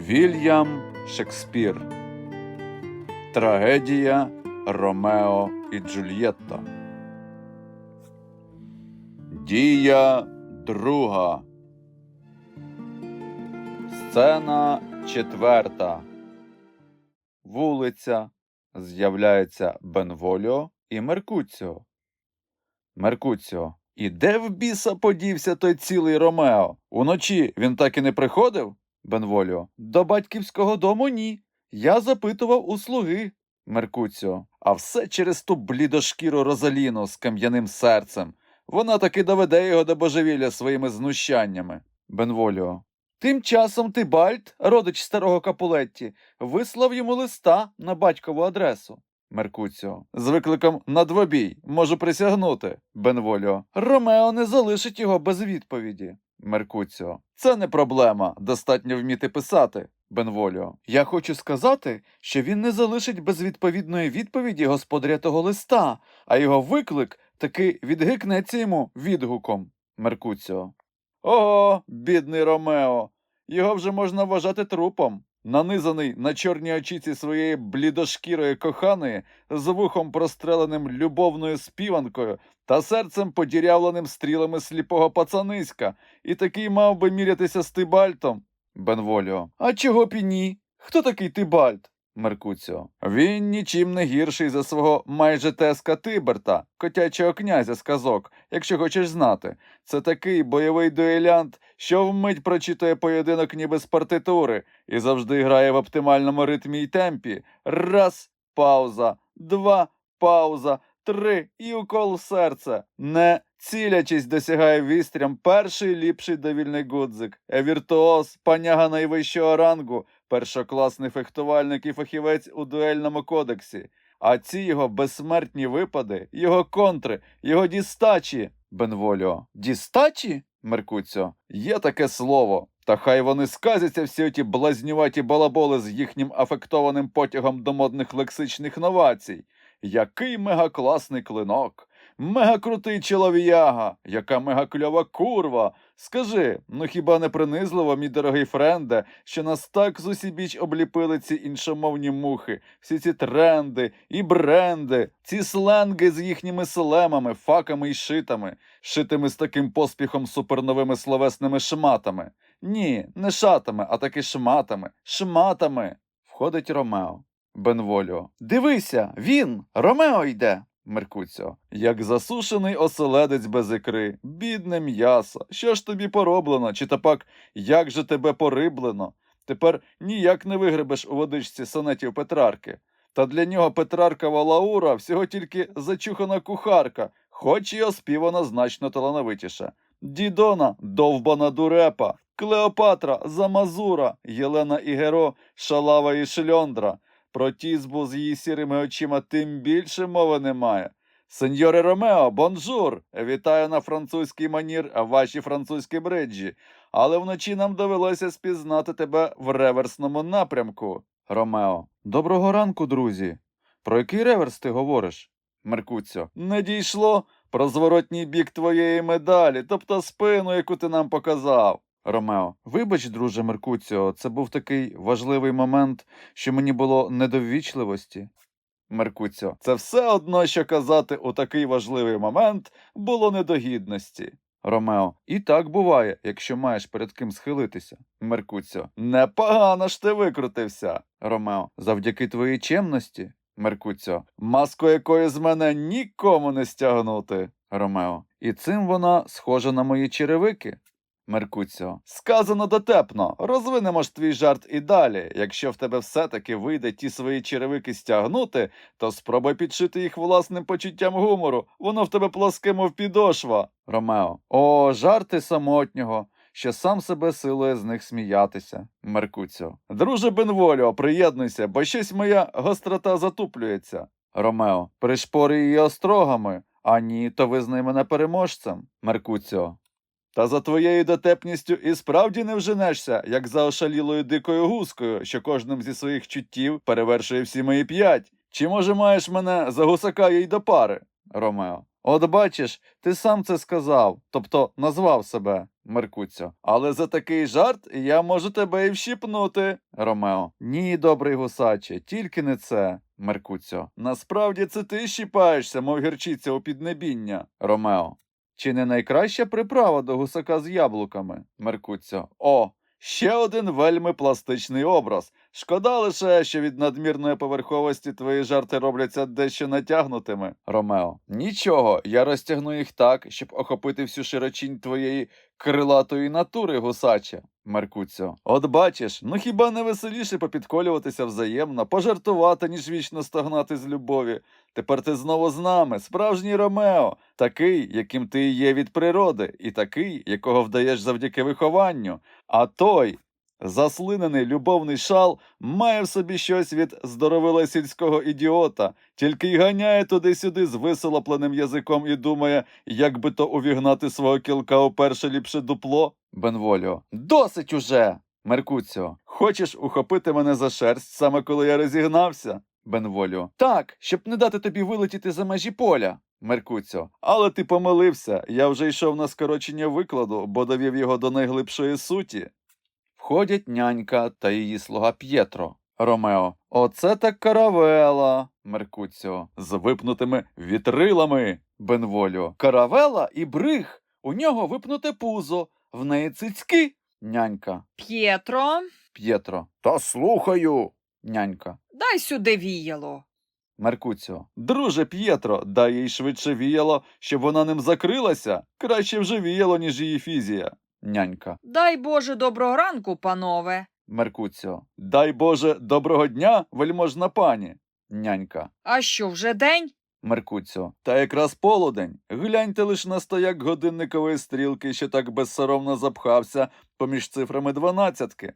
Вільям Шекспір. Трагедія Ромео і Джульєтта. Дія друга. Сцена четверта. Вулиця. З'являється Бенволіо і Меркуціо. Меркуціо. І де в біса подівся той цілий Ромео? Уночі він так і не приходив? Бенволіо. До батьківського дому ні. Я запитував у слуги. Меркуціо. А все через ту блідошкіру Розаліну з кам'яним серцем. Вона таки доведе його до божевілля своїми знущаннями. Бенволіо. Тим часом Тибальт, родич старого Капулетті, вислав йому листа на батькову адресу. Меркуціо. З викликом на двобій можу присягнути. Бенволіо. Ромео не залишить його без відповіді. Меркуціо. Це не проблема. Достатньо вміти писати. Бенволіо. Я хочу сказати, що він не залишить без відповідної відповіді господаря того листа, а його виклик таки відгикнеться йому відгуком. Меркуціо. Ого, бідний Ромео. Його вже можна вважати трупом. Нанизаний на чорній очіці своєї блідошкірої коханої, з вухом простреленим любовною співанкою та серцем подірявленим стрілами сліпого пацаниська, і такий мав би мірятися з Тибальтом. Бенволіо. А чого б і ні? Хто такий Тибальт? Меркуціо. Він нічим не гірший за свого майже теска Тиберта, котячого князя з казок, якщо хочеш знати. Це такий бойовий дуелянт, що вмить прочитує поєдинок ніби з партитури і завжди грає в оптимальному ритмі й темпі. Раз, пауза, два, пауза, три і укол в серце. Не цілячись досягає вістрям перший ліпший довільний гудзик. Е віртуоз, паняга найвищого рангу, першокласний фехтувальник і фахівець у дуельному кодексі. А ці його безсмертні випади, його контри, його дістачі. Бенволіо. Дістачі? Меркуціо. Є таке слово. Та хай вони сказяться всі оті блазнюваті балаболи з їхнім афектованим потягом до модних лексичних новацій. Який мегакласний клинок! Мегакрутий чоловіяга, яка мегакльова курва. Скажи, ну хіба не принизливо, мій дорогий френде, що нас так зусібіч обліпили ці іншомовні мухи, всі ці тренди і бренди, ці сленги з їхніми слемами, факами і шитами, шитими з таким поспіхом суперновими словесними шматами. Ні, не шатами, а таки шматами, шматами. Входить Ромео. Бенволіо. Дивися, він, Ромео йде. Меркуціо. Як засушений оселедець без ікри, бідне м'ясо, що ж тобі пороблено, чи та пак як же тебе пориблено? Тепер ніяк не вигребеш у водичці сонетів Петрарки. Та для нього Петраркова Лаура всього тільки зачухана кухарка, хоч і оспівана значно талановитіша. Дідона довбана дурепа, Клеопатра Замазура, Єлена Ігеро, Шалава і Шльондра. Про тізбу з її сірими очима тим більше мови немає. Сеньоре Ромео, бонжур! Вітаю на французький манір ваші французькі бриджі, але вночі нам довелося спізнати тебе в реверсному напрямку. Ромео. Доброго ранку, друзі. Про який реверс ти говориш? Меркуціо. Не дійшло про зворотній бік твоєї медалі, тобто спину, яку ти нам показав. Ромео, вибач, друже Меркуціо, це був такий важливий момент, що мені було не до. Меркуціо, це все одно, що казати у такий важливий момент було недогідності. Ромео, і так буває, якщо маєш перед ким схилитися. Меркуціо, непогано ж ти викрутився. Ромео, завдяки твоїй чемності. Меркуціо, маску якої з мене нікому не стягнути. Ромео, і цим вона схожа на мої черевики. Меркуціо. Сказано дотепно. Розвинемо ж твій жарт і далі. Якщо в тебе все-таки вийде ті свої черевики стягнути, то спробуй підшити їх власним почуттям гумору. Воно в тебе плоске, мов підошва. Ромео. О, жарти самотнього. Що сам себе силує з них сміятися. Меркуціо. Друже Бенволіо, приєднуйся, бо щось моя гострота затуплюється. Ромео. Пришпори її острогами. А ні, то визнай мене переможцем. Меркуціо. Та за твоєю дотепністю і справді не вженешся, як за ошалілою дикою гускою, що кожним зі своїх чуттів перевершує всі мої п'ять. Чи може маєш мене за гусака їй до пари? Ромео. От бачиш, ти сам це сказав, тобто назвав себе. Меркуцьо. Але за такий жарт я можу тебе і вщипнути. Ромео. Ні, добрий гусаче, тільки не це. Меркуцьо. Насправді це ти щіпаєшся, мов гірчиця у піднебіння. Ромео. Чи не найкраща приправа до гусака з яблуками? Меркуцьо. О, ще один вельми пластичний образ. Шкода лише, що від надмірної поверховості твої жарти робляться дещо натягнутими. Ромео. Нічого, я розтягну їх так, щоб охопити всю широчінь твоєї крилатої натури, гусаче. Меркуцьо. От бачиш, ну хіба не веселіше попідколюватися взаємно, пожартувати, ніж вічно стогнати з любові. Тепер ти знову з нами, справжній Ромео, такий, яким ти є від природи, і такий, якого вдаєш завдяки вихованню. А той, заслинений любовний шал, має в собі щось від здоровила сільського ідіота, тільки й ганяє туди-сюди з висолопленим язиком і думає, як би то увігнати свого кілка у перше ліпше дупло. Бенволіо. Досить уже. Меркуціо. Хочеш ухопити мене за шерсть, саме коли я розігнався? Бенволіо. Так, щоб не дати тобі вилетіти за межі поля. Меркуціо. Але ти помилився. Я вже йшов на скорочення викладу, бо довів його до найглибшої суті. Входять нянька та її слуга П'єтро. Ромео. Оце так каравела. Меркуціо. З випнутими вітрилами. Бенволіо. Каравела і бриг. У нього випнуте пузо, в неї цицьки. Нянька. П'єтро, П'єтро. Та слухаю. Нянька. дай сюди віяло. Меркуціо. Друже П'єтро, дай їй швидше віяло, щоб вона ним закрилася. Краще вже віяло, ніж її фізія. Нянька. Дай Боже доброго ранку, панове. Меркуціо. Дай Боже, доброго дня, вельможна пані. Нянька. А що вже день? Меркуціо. Та якраз полудень. Гляньте лиш на стояк годинникової стрілки, що так безсоромно запхався поміж цифрами дванадцятки.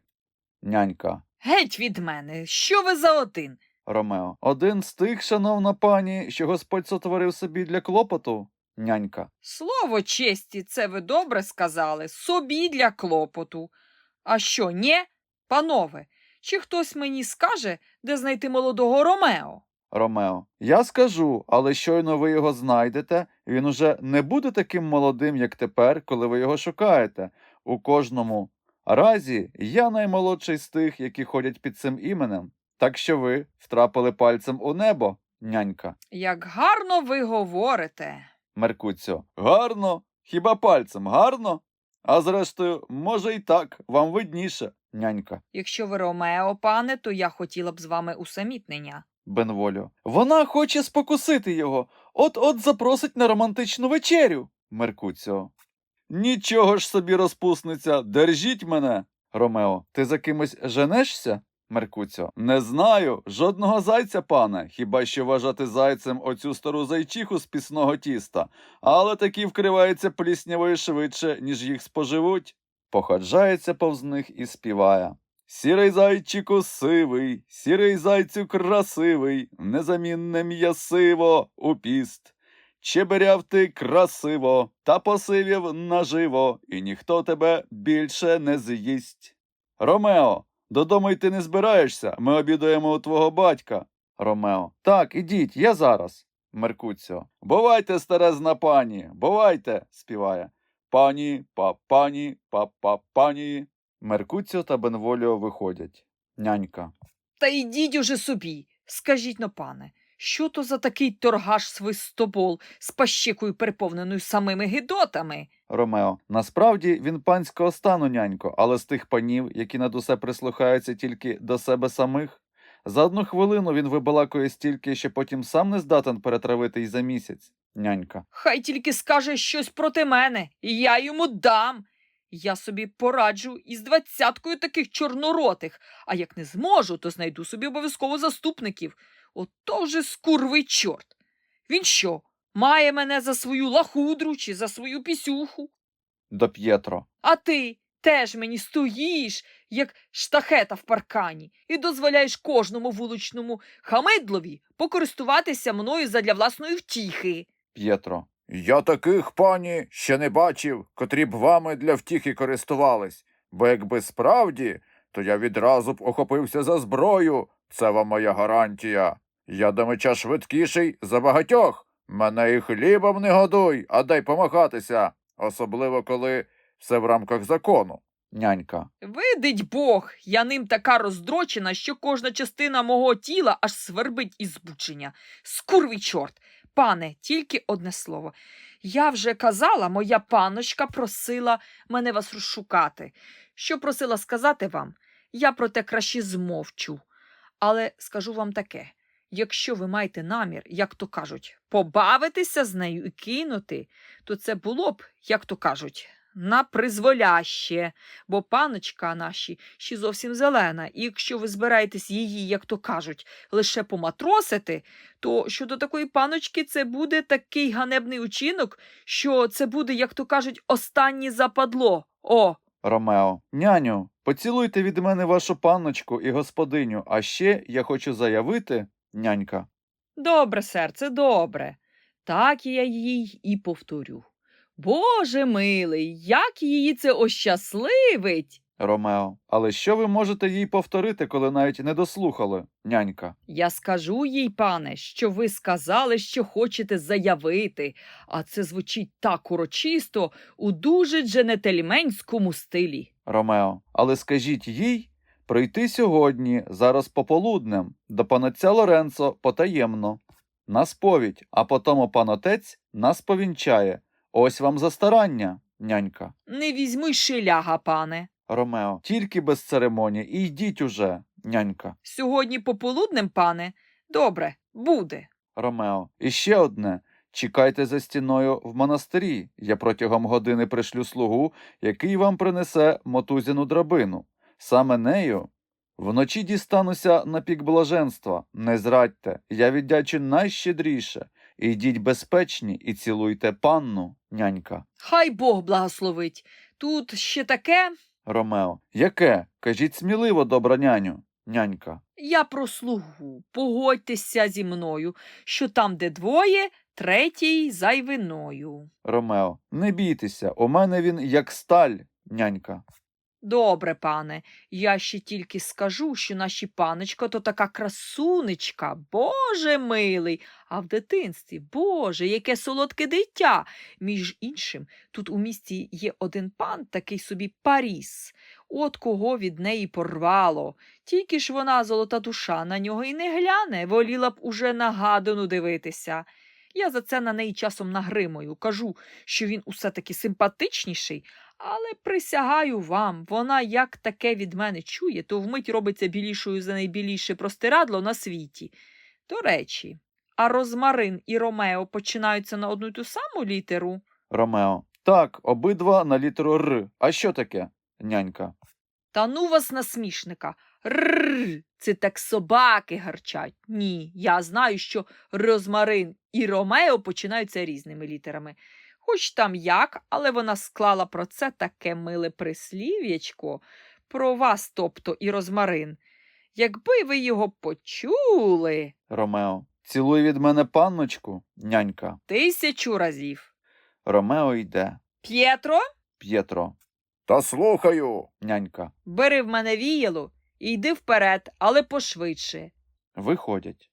Нянька. Геть від мене, що ви за один? Ромео. Один з тих, шановна пані, що Господь сотворив собі для клопоту. Нянька. Слово честі, це ви добре сказали, собі для клопоту. А що, ні? Панове, чи хтось мені скаже, де знайти молодого Ромео? Ромео. Я скажу, але щойно ви його знайдете, він уже не буде таким молодим, як тепер, коли ви його шукаєте. У кожному разі я наймолодший з тих, які ходять під цим іменем. Так що ви втрапили пальцем у небо, нянька. Як гарно ви говорите. Меркуціо. Гарно? Хіба пальцем гарно? А зрештою, може і так, вам видніше, нянька. Якщо ви Ромео, пане, то я хотіла б з вами усамітнення. Бенволіо. Вона хоче спокусити його. От-от запросить на романтичну вечерю. Меркуціо. Нічого ж собі розпусниця, держіть мене. Ромео, ти за кимось женешся? Меркуціо. Не знаю. Жодного зайця, пане, хіба що вважати зайцем оцю стару зайчиху з пісного тіста, але такі вкриваються пліснявою швидше, ніж їх споживуть. Походжається повз них і співає. Сірий зайчику сивий, сірий зайцю красивий, незамінне м'ясиво у піст. Чеберяв ти красиво, та посивів наживо, і ніхто тебе більше не з'їсть. Ромео, додому йти не збираєшся, ми обідаємо у твого батька. Ромео. Так, ідіть, я зараз. Меркуціо. Бувайте, старезна пані, бувайте, співає. Пані, па пані, па па пані. Меркуціо та Бенволіо виходять. Нянька. Та йдіть уже собі. Скажіть но, пане, що то за такий торгаш свистобол з пащекою переповненою самими гидотами? Ромео. Насправді він панського стану, нянько, але з тих панів, які над усе прислухаються тільки до себе самих. За одну хвилину він вибалакує стільки, що потім сам не здатен перетравити й за місяць. Нянька. Хай тільки скаже щось проти мене, і я йому дам. Я собі пораджу із двадцяткою таких чорноротих, а як не зможу, то знайду собі обов'язково заступників. Ото вже скурвий чорт. Він що, має мене за свою лахудру чи за свою пісюху? До П'єтро. А ти теж мені стоїш, як штахета в паркані, і дозволяєш кожному вуличному хамидлові покористуватися мною задля власної втіхи. П'єтро. Я таких, пані, ще не бачив, котрі б вами для втіхи користувались, бо якби справді, то я відразу б охопився за зброю. Це вам моя гарантія. Я до меча швидкіший за багатьох. Мене і хлібом не годуй, а дай помахатися. Особливо, коли Все в рамках закону. Нянька. Видить Бог, я ним така роздрочена, що кожна частина мого тіла аж свербить із збудження. Скурвий чорт. Пане, тільки одне слово. Я вже казала, моя паночка просила мене вас розшукати. Що просила сказати вам, я про те краще змовчу. Але скажу вам таке: якщо ви маєте намір, як то кажуть, побавитися з нею і кинути, то це було б, як то кажуть, на призволяще бо паночка наші ще зовсім зелена, і якщо ви збираєтесь її, як то кажуть, лише поматросити, то щодо такої паночки це буде такий ганебний учинок, що це буде, як то кажуть, останнє западло. О, Ромео. Няню, поцілуйте від мене вашу панночку і господиню, а ще я хочу заявити, нянька. добре, серце, добре. Так я їй і повторю. Боже милий, як її це ощасливить. Ромео. Але що ви можете їй повторити, коли навіть не дослухали, нянька? Я скажу їй, пане, що ви сказали, що хочете заявити, а це звучить так урочисто у дуже дженетельменському стилі. Ромео. Але скажіть їй прийти сьогодні, зараз пополуднем, до панотця Лоренцо потаємно. На сповідь, а потому пан отець нас повінчає. Ось вам за старання, нянька. Не візьми шиляга, пане. Ромео. Тільки без церемоній і йдіть уже, нянька. Сьогодні пополуднем, пане. Добре, буде. Ромео. І ще одне. Чекайте за стіною в монастирі. Я протягом години пришлю слугу, який вам принесе мотузяну драбину. Саме нею вночі дістануся на пік блаженства. Не зрадьте, я віддячу найщедріше. Ідіть безпечні і цілуйте панну, нянька. Хай Бог благословить. Тут ще таке. Ромео. Яке? Кажіть сміливо, добра няню, нянька. Я про слугу. Погодьтеся зі мною, що там, де двоє, третій зайвиною. Ромео. Не бійтеся, у мене він як сталь, нянька. Добре, пане, я ще тільки скажу, що наші паночка то така красунечка, Боже милий, а в дитинстві, Боже, яке солодке дитя. Між іншим, тут у місті є один пан, такий собі Паріс. От кого від неї порвало. Тільки ж вона, золота душа, на нього і не гляне, воліла б уже нагадану дивитися. Я за це на неї часом нагримую, кажу, що він усе таки симпатичніший, але присягаю вам, вона як таке від мене чує, то вмить робиться білішою за найбіліше простирадло на світі. До речі, а розмарин і Ромео починаються на одну й ту саму літеру? Ромео. Так, обидва на літеру Р. А що таке, нянька? Та ну вас насмішника. Рррр, це так собаки гарчать. Ні, я знаю, що розмарин і Ромео починаються різними літерами. Хоч там як, але вона склала про це таке миле прислів'ячко, про вас, тобто і розмарин. Якби ви його почули Ромео. Цілуй від мене панночку, нянька. тисячу разів. Ромео йде. П'єтро, П'єтро. Та слухаю. Нянька. бери в мене віяло і йди вперед, але пошвидше. Виходять.